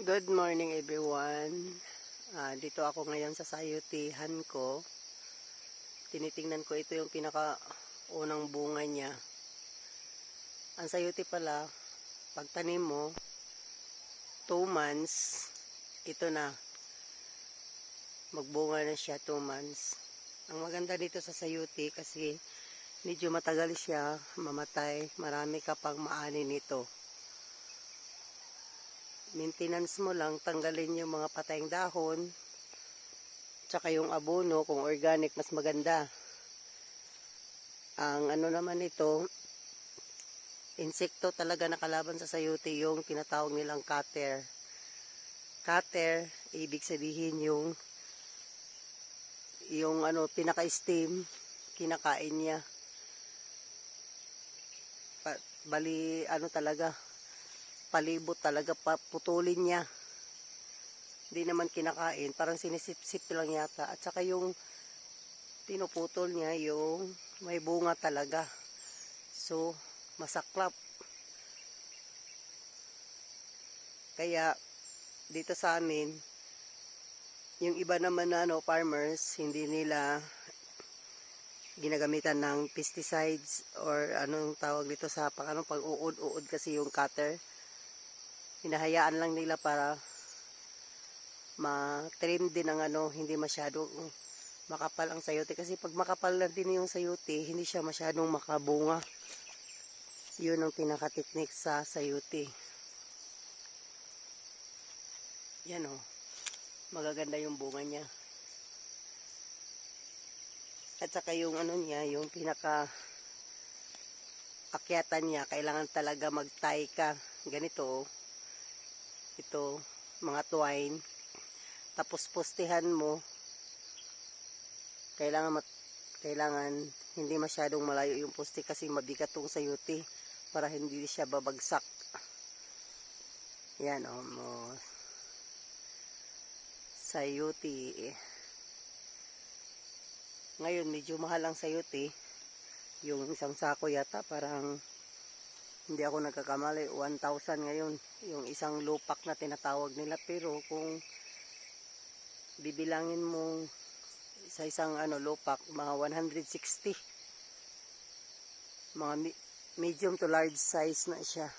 Good morning everyone. Ah, dito ako ngayon sa sayutihan ko. Tinitingnan ko ito yung pinaka unang bunga niya. Ang sayuti pala, pag tanim mo, 2 months, ito na. Magbunga na siya 2 months. Ang maganda dito sa sayuti kasi medyo matagal siya mamatay. Marami ka pang maani nito maintenance mo lang, tanggalin yung mga patayang dahon, tsaka yung abono, kung organic, mas maganda. Ang ano naman ito, insekto talaga nakalaban sa sayuti, yung tinatawag nilang cutter. Cutter, ibig sabihin yung yung ano, pinaka-steam, kinakain niya. Bali, ano talaga, palibot talaga paputulin niya. Hindi naman kinakain, parang sinisip-sip lang yata. At saka yung pinuputol niya yung may bunga talaga. So, masaklap. Kaya, dito sa amin, yung iba naman na ano, farmers, hindi nila ginagamitan ng pesticides or anong tawag dito sa pang anong pag uod-uod kasi yung cutter hinahayaan lang nila para ma-trim din ang ano, hindi masyado makapal ang sayote. Kasi pag makapal na din yung sayote, hindi siya masyadong makabunga. Yun ang pinaka-technique sa sayote. Yan o. Magaganda yung bunga niya. At saka yung ano niya, yung pinaka akyatan niya, kailangan talaga mag-tie ka. Ganito, oh ito, mga twine. Tapos postihan mo. Kailangan kailangan hindi masyadong malayo yung poste kasi mabigat tong sayuti para hindi siya babagsak. Yan o. Oh. Sayuti. Ngayon medyo mahal ang sayuti. Yung isang sako yata parang hindi ako nagkakamali. 1,000 ngayon yung isang lupak na tinatawag nila. Pero kung bibilangin mo sa isang ano lupak mga 160 mga medium to large size na siya.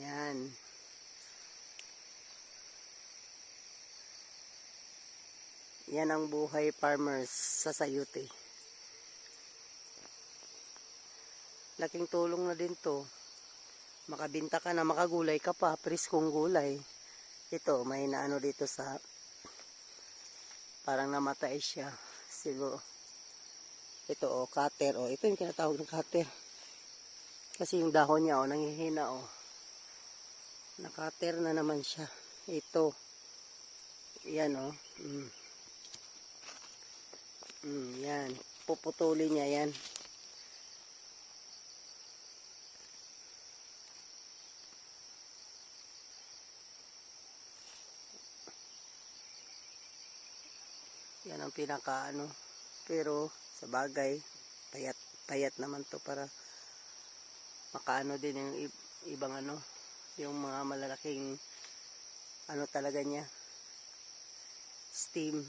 Yan. Yan ang buhay farmers sa sayute laking tulong na din to. Makabinta ka na makagulay ka pa. Priskong gulay. Ito may naano dito sa parang namatay siya. Siguro ito o oh, cutter. O oh, ito yung kinatawag ng cutter. Kasi yung dahon niya o oh, nangihina o oh. nakater na naman siya. Ito. Yan o oh. mm. Mm, yan. Puputulin niya yan yan ang pinaka ano. Pero sa bagay payat payat naman to para makaano din yung ibang ano yung mga malalaking ano talaga niya steam.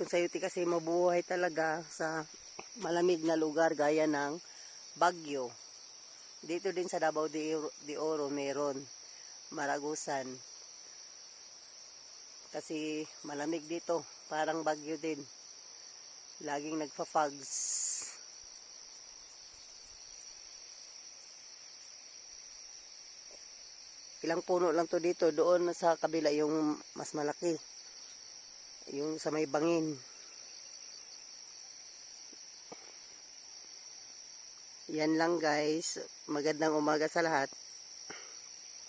Kung sayuti kasi mabuhay talaga sa malamig na lugar gaya ng Bagyo. Dito din sa Davao de Oro meron Maragusan. Kasi malamig dito, parang Bagyo din. Laging nagfa-fogs. Ilang puno lang to dito, doon sa kabila yung mas malaki yung sa may bangin yan lang guys. Magandang umaga sa lahat